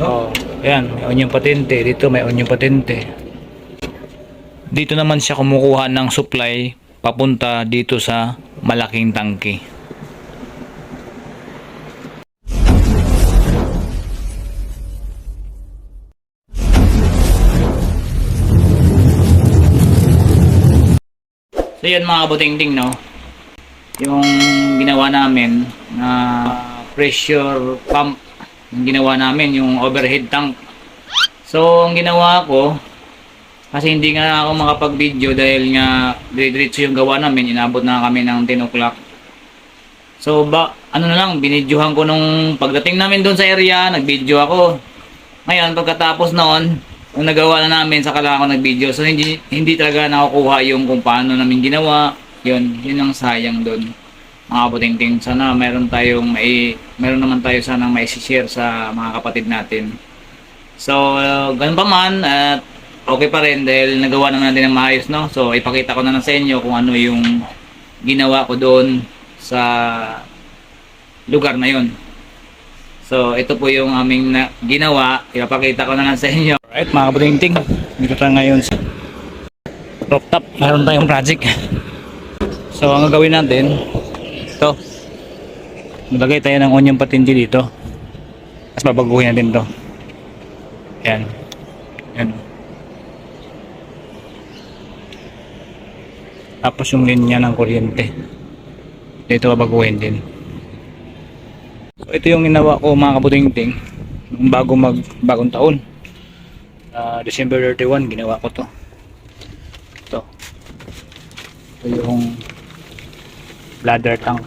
Oh, ayan, may onyong patente. Dito may onyong patente. Dito naman siya kumukuha ng supply papunta dito sa malaking tangke. So yun mga kabuting-ting no. Yung ginawa namin na pressure pump yung ginawa namin yung overhead tank. So ang ginawa ko kasi hindi nga ako makapag-video dahil nga dire-diretso yung gawa namin, inabot na kami ng 10 o'clock. So ba ano na lang binidyohan ko nung pagdating namin doon sa area, nag-video ako. Ngayon pagkatapos noon, yung nagawa na namin saka lang ako nag-video. So hindi hindi talaga nakukuha yung kung paano namin ginawa. Yun, yun ang sayang doon. Mga kabuting-ting, sana meron tayong may meron naman tayo sana may share sa mga kapatid natin. So, uh, ganun pa man at okay pa rin dahil nagawa naman natin ng maayos, no? So, ipakita ko na lang sa inyo kung ano yung ginawa ko doon sa lugar na yon. So, ito po yung aming na, ginawa. Ipapakita ko na lang sa inyo. Alright, mga kabuting-ting. Dito tayo ngayon sa rooftop. Meron tayong project. So, ang gagawin natin. Maglagay tayo ng onion patindi dito. Tapos babaguhin natin to. Yan. Yan. Tapos yung linya ng kuryente. Dito babaguhin din. So ito yung ginawa ko mga kabuting-ting nung bago mag bagong taon. Ah, December 31 ginawa ko to. Ito. Ito yung bladder tank.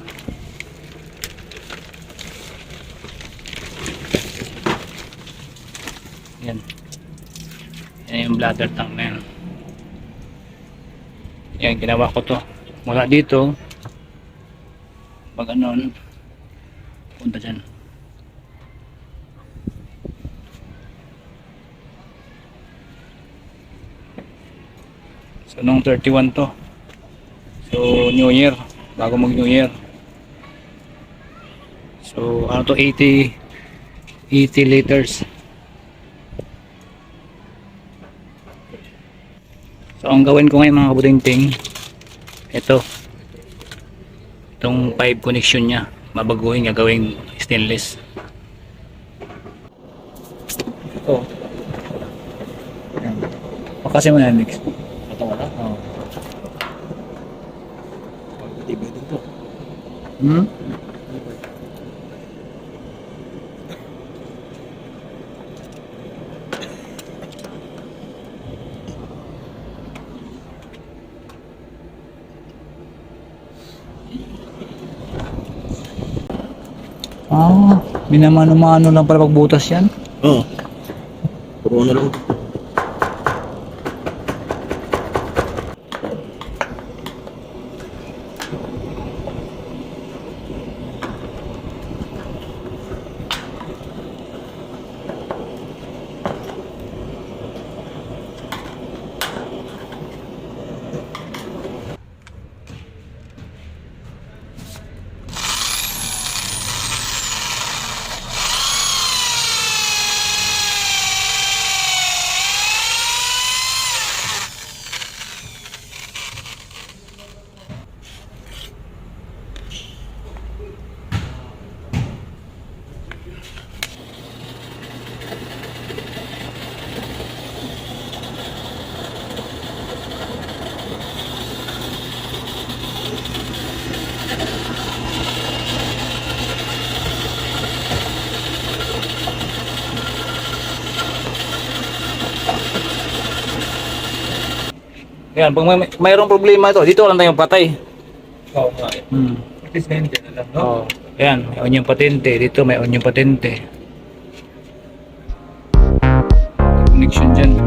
Yan. Yan yung bladder tank na. Yan, ginawa ko to. Mula dito, pag anon, punta dyan. So, nung 31 to. So, New Year. Bago mag New Year. So, ano to, 80 80 liters. So, ang gawin ko ngayon mga kabuting-ting, ito. Itong pipe connection niya. Mabaguhin niya gawing stainless. Ito. Yan. Pakasin mo na, Alex. Ito wala. Oh. Tibay din to. Hmm? Ah, minamano-mano lang pala pagbutas yan. Oo. Puro na lang. Yan, pag may, mayroong problema ito, dito lang tayong patay. Oo nga. eh. Hmm. Dyan na lang, no? Oh, ayan, may onyong patente. Dito may onyong patente. Connection dyan.